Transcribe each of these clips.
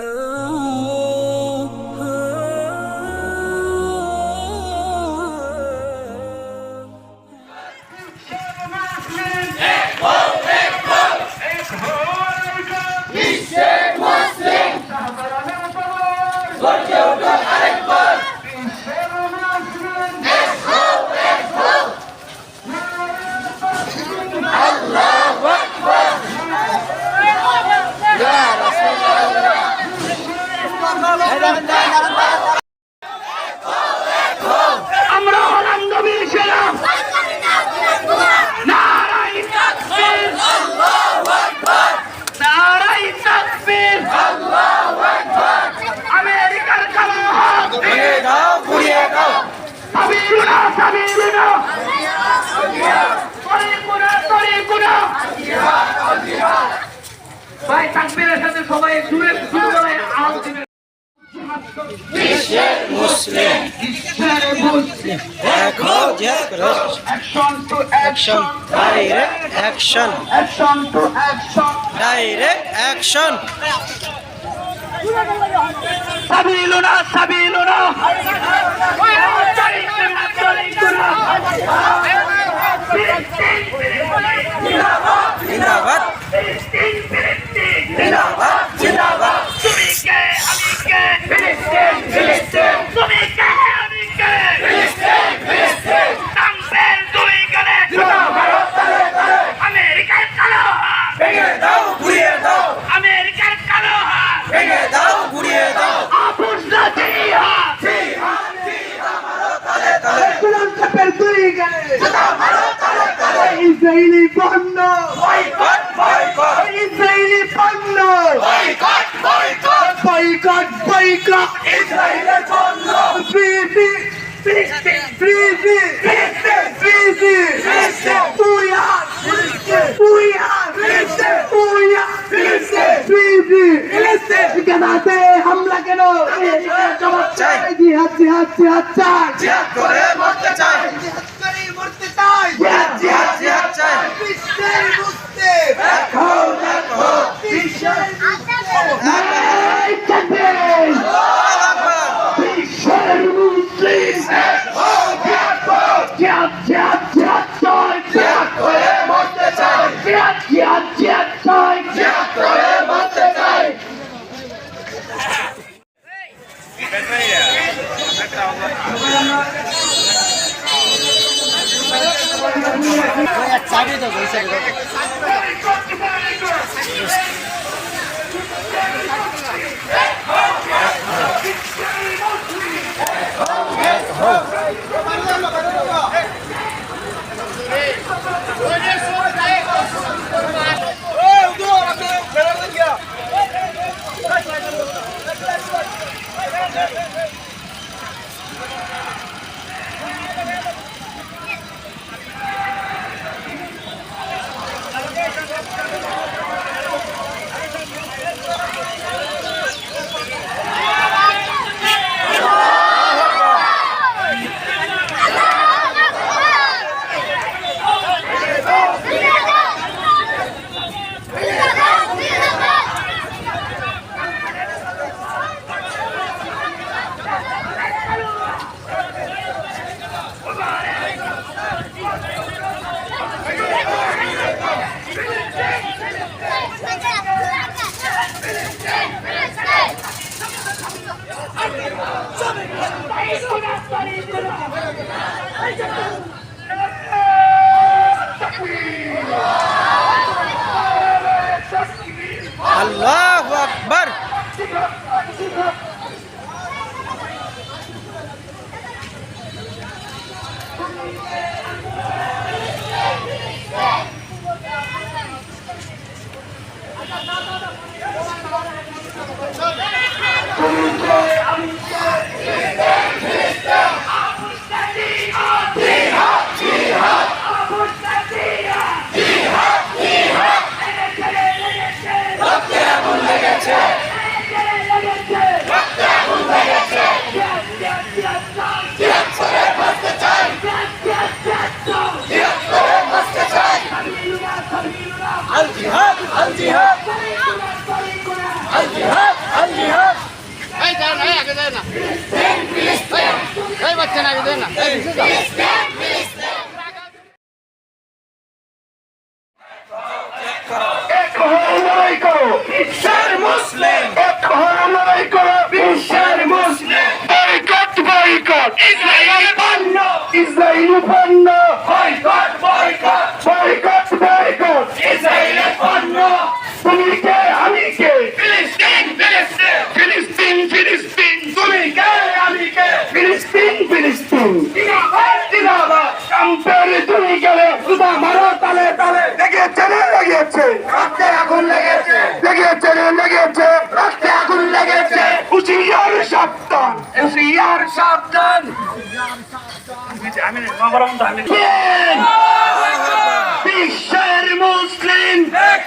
Oh. Muslim, Christian Muslim. Echo Jack Rush. Action to action. Direct action. Action to action. Direct action. سبيلنا سبيلنا জিন্দাবাদ জিন্দাবাদ জিন্দাবাদ Israeli পণ্য Israeli পণ্য boycott boycott. ইসরায়েলের পণ্য ফ্রিজি ফ্রিজি ফ্রিজি উয়া উয়া উয়া ফ্রিজি কেনাতে হামলা কেন? জবাব চাই। জিহাদ জিহাদ জিহাদ চাই। জিহাদ করে মরতে চাই। Yeah. বিশ্বের মুসলিম। এক লড়াই করো। বিশ্বের মুসলিম। বয়কট বয়কট ইসরায়েলি পণ্য ইসরায়েলি পণ্য boycott boycott boycott boycott Israeli পণ্য তুমি কে? আমি কে? ফিলিস্তিন ফিলিস্তিন। ফিলিস্তিন ফিলিস্তিন। তুমি কে আমি কে? ফিলিস্তিন ফিলিস্তিন। জিন্দাবাদ জিন্দাবাদ। কাম্পের তুমি গেলে সুদা মারো তালে তালে। লেগেছে রে লেগেছে। রক্তে আগুন লেগেছে। লেগেছে রে লেগেছে। রক্তে আগুন লেগেছে। হুশিয়ার সাবধান। হুশিয়ার সাবধান। বিশ্বের মুসলিম। এক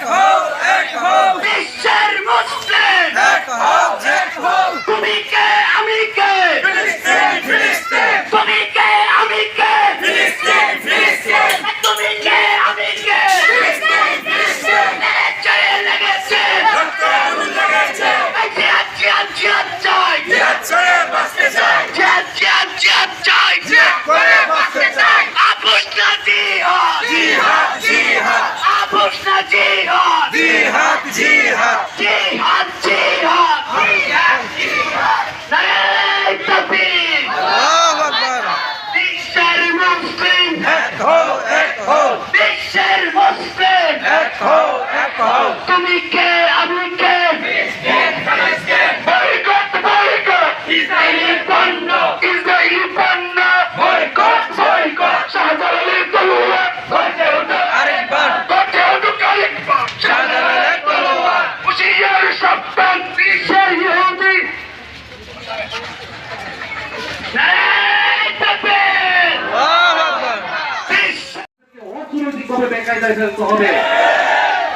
অর্থনৈতিকভাবে বেকায়দায় ফেলতে হবে।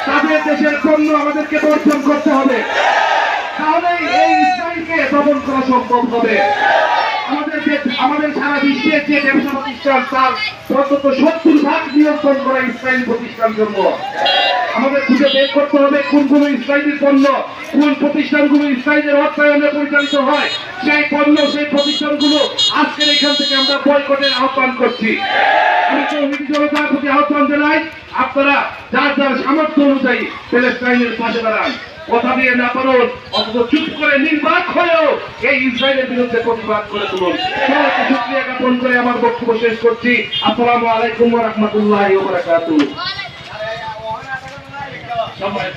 তাদের দেশের পণ্য আমাদেরকে বর্জন করতে হবে। তাহলে এই ইসরায়েলকে দমন করা সম্ভব হবে। আমাদের আমাদের সারা বিশ্বের যে ব্যবসা প্রতিষ্ঠান, তার অন্তত সত্তর ভাগ নিয়ন্ত্রণ করা ইসরায়েল প্রতিষ্ঠান জন্য। আমাদের খুঁজে বের করতে হবে কোন কোন ইসরায়েলি পণ্য, কোন প্রতিষ্ঠানগুলো ইসরায়েলের অর্থায়নে পরিচালিত হয়। সেই পণ্য সেই প্রতিষ্ঠানগুলো আজকের এখান থেকে আমরা বয়কটের আহ্বান করছি। আমি তৌহিদি জনতার প্রতি আহ্বান জানাই আপনারা যার যার সামর্থ্য অনুযায়ী প্যালেস্টাইনের পাশে দাঁড়ান। কথা দিয়ে না পারুন অথচ চুপ করে নির্বাক হয়েও এই ইসরায়েলের বিরুদ্ধে প্রতিবাদ করে তুলুন। শুক্রিয়া জ্ঞাপন করে আমার বক্তব্য শেষ করছি। আসসালামু আলাইকুম রহমতুল্লাহ সম্মানিত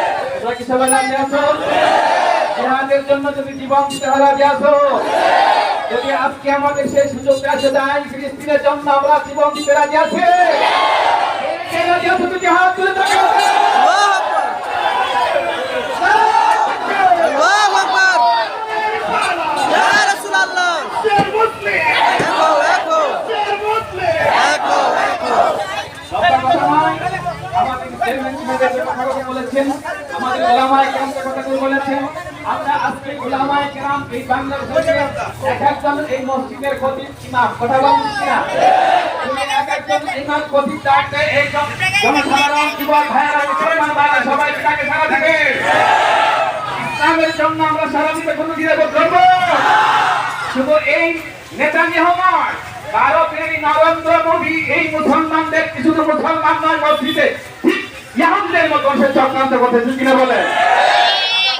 তোমরা কি সবাই রাজি আছো জেহাদের জন্য যদি জীবন হয় রাজি আছো যদি আজকে আমাদের সেই সুযোগটা আছে, তাই ফিলিস্তিনের জন্য আমরা জীবন দিতে রাজি আছি হাত তুলে আল্লাহু আকবার ইয়া রাসূলুল্লাহ এক হও এক হও এক হও এক হও সবার কথা নয়, আমাদের চেয়ারম্যান সাহেব যে কথাগুলো বলেছেন, আমাদের ওলামায়ে কেরাম কথাগুলো বলেছেন, আমরা আজকে ওলামায়ে এই বাংলাদেশে এক একজন এই মসজিদের খতিব শুধু এই নেতানিয়াহু নয় ভারতের নরেন্দ্র মোদী এই মুসলমানদের শুধু মুসলমান নয় মসজিদে। ঠিক ইহুদিদের মতো সে চক্রান্ত করতে ঠিক কিনা বলে?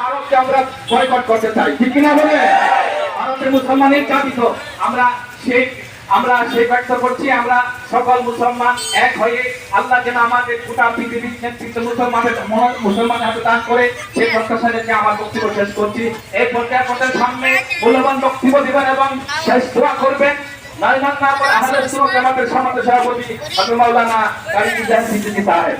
ভারতকে আমরা বয়কট করতে চাই, ঠিক কিনা বলে? ভারতের মুসলমানের জাতি তো। আমরা সেই আমরা সেই ব্যক্ত করছি, আমরা সকল মুসলমান এক হয়ে আল্লাহ যেন আমাদের গোটা পৃথিবীর নেতৃত্ব মুসলমানের মুসলমানের হাতে দান করে, সেই প্রত্যাশা রেখে আমার বক্তব্য শেষ করছি। এই পর্যায়ে আপনাদের সামনে মূল্যবান বক্তব্য দিবেন এবং শেষ দোয়া করবেন। নাইমান না করে আমাদের সমাজ সভাপতি মাওলানা কারি সাহেব।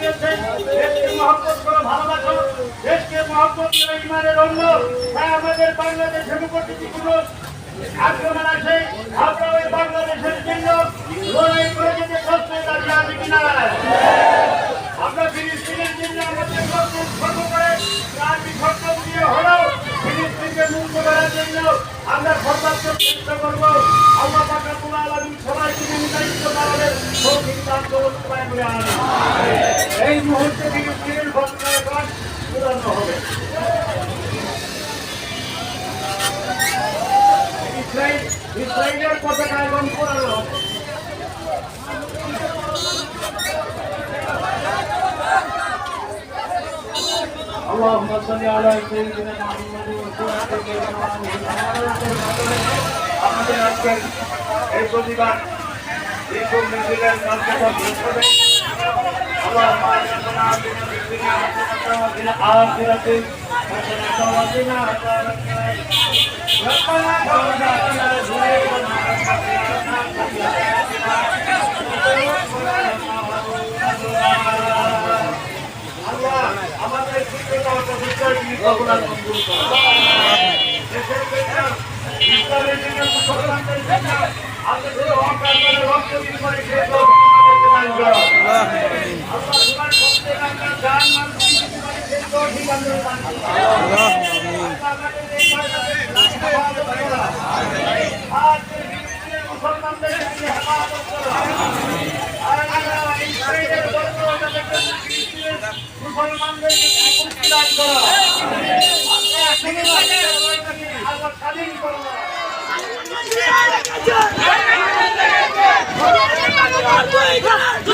দিয়েছেন। দেশকে মহব্বত দেশকে মহব্বত করে, ইমানের অন্য। তাই আমাদের বাংলাদেশের উপর যদি কোনো আক্রমণ আসে আমরা ওই বাংলাদেশের জন্য লড়াই করে যেতে আছে ফিলিস্তিনের জন্য আমাদের লক্ষ্য করে রাজি শর্ত দিয়ে হলেও ফিলিস্তিনকে মুক্ত করার জন্য আমরা সর্বাত্ম চেষ্টা করব। আল্লাহ পাকা তুলা আলমী সবাইকে নির্ধারিত কারণে সৌখিক প্রাপ্ত উপায় বলে আনা এই মুহূর্তে ফিলিস্তিনের ঘটনার কাজ চূড়ান্ত হবে। ইসরায়েল ইসরায়েলের পতাকা এবং পুরানো হবে। اللهم صل على سيدنا محمد আমাদের আজকের এই প্রতিবাদ দীর্ঘ মিছিলের কার্যক্রম শেষ মুসলমানদের দান করো স্বাধীন করো আমরা